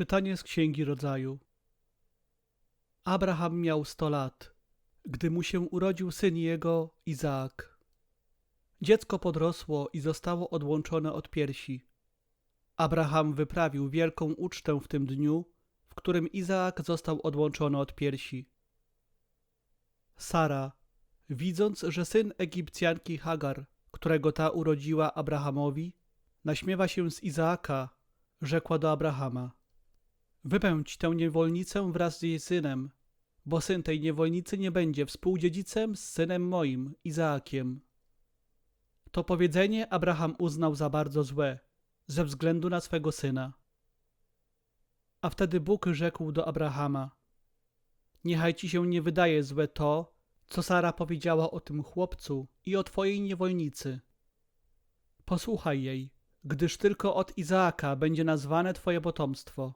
Czytanie z Księgi Rodzaju. Abraham miał sto lat, gdy mu się urodził syn jego, Izaak. Dziecko podrosło i zostało odłączone od piersi. Abraham wyprawił wielką ucztę w tym dniu, w którym Izaak został odłączony od piersi. Sara, widząc, że syn Egipcjanki Hagar, którego ta urodziła Abrahamowi, naśmiewa się z Izaaka, rzekła do Abrahama: Wypędź tę niewolnicę wraz z jej synem, bo syn tej niewolnicy nie będzie współdziedzicem z synem moim, Izaakiem. To powiedzenie Abraham uznał za bardzo złe, ze względu na swego syna. A wtedy Bóg rzekł do Abrahama: Niechaj ci się nie wydaje złe to, co Sara powiedziała o tym chłopcu i o twojej niewolnicy. Posłuchaj jej, gdyż tylko od Izaaka będzie nazwane twoje potomstwo.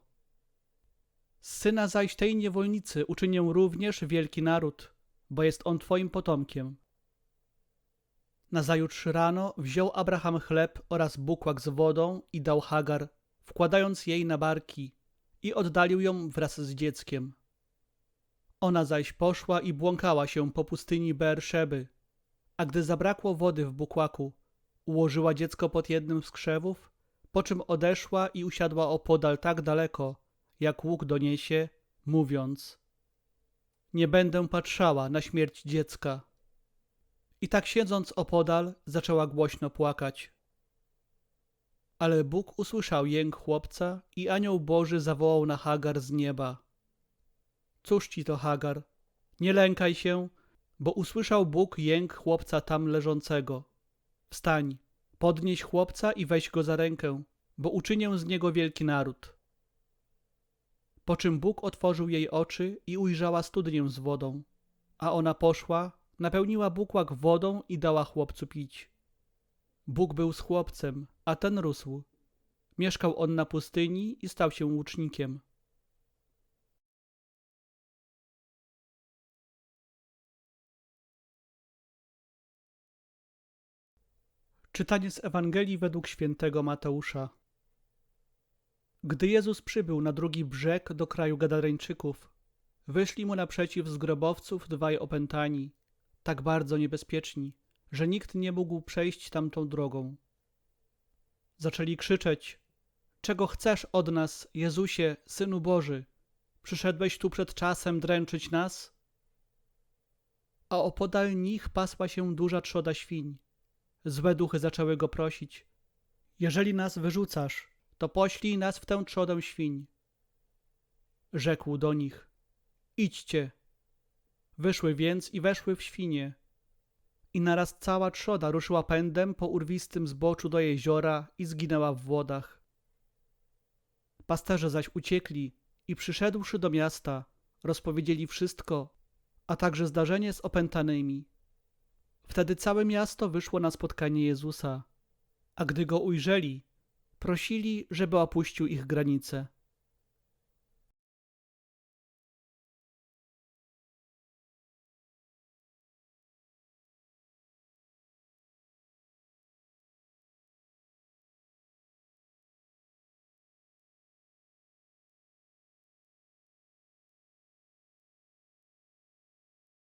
Syna zaś tej niewolnicy uczynię również wielki naród, bo jest on twoim potomkiem. Nazajutrz rano wziął Abraham chleb oraz bukłak z wodą i dał Hagar, wkładając jej na barki i oddalił ją wraz z dzieckiem. Ona zaś poszła i błąkała się po pustyni Beerszeby, a gdy zabrakło wody w bukłaku, ułożyła dziecko pod jednym z krzewów, po czym odeszła i usiadła opodal tak daleko, jak łuk doniesie, mówiąc: Nie będę patrzała na śmierć dziecka. I tak siedząc opodal, zaczęła głośno płakać. Ale Bóg usłyszał jęk chłopca i anioł Boży zawołał na Hagar z nieba. Cóż ci to, Hagar? Nie lękaj się, bo usłyszał Bóg jęk chłopca tam leżącego. Wstań, podnieś chłopca i weź go za rękę, bo uczynię z niego wielki naród. Po czym Bóg otworzył jej oczy i ujrzała studnię z wodą. A ona poszła, napełniła bukłak wodą i dała chłopcu pić. Bóg był z chłopcem, a ten rósł. Mieszkał on na pustyni i stał się łucznikiem. Czytanie z Ewangelii według świętego Mateusza. Gdy Jezus przybył na drugi brzeg do kraju Gadareńczyków, wyszli mu naprzeciw z grobowców dwaj opętani, tak bardzo niebezpieczni, że nikt nie mógł przejść tamtą drogą. Zaczęli krzyczeć: Czego chcesz od nas, Jezusie, synu Boży? Przyszedłeś tu przed czasem dręczyć nas? A opodal nich pasła się duża trzoda świń. Złe duchy zaczęły go prosić: Jeżeli nas wyrzucasz, to poślij nas w tę trzodę świń. Rzekł do nich: Idźcie. Wyszły więc i weszły w świnie. I naraz cała trzoda ruszyła pędem po urwistym zboczu do jeziora i zginęła w wodach. Pasterze zaś uciekli i przyszedłszy do miasta, rozpowiedzieli wszystko, a także zdarzenie z opętanymi. Wtedy całe miasto wyszło na spotkanie Jezusa, a gdy go ujrzeli, prosili, żeby opuścił ich granice.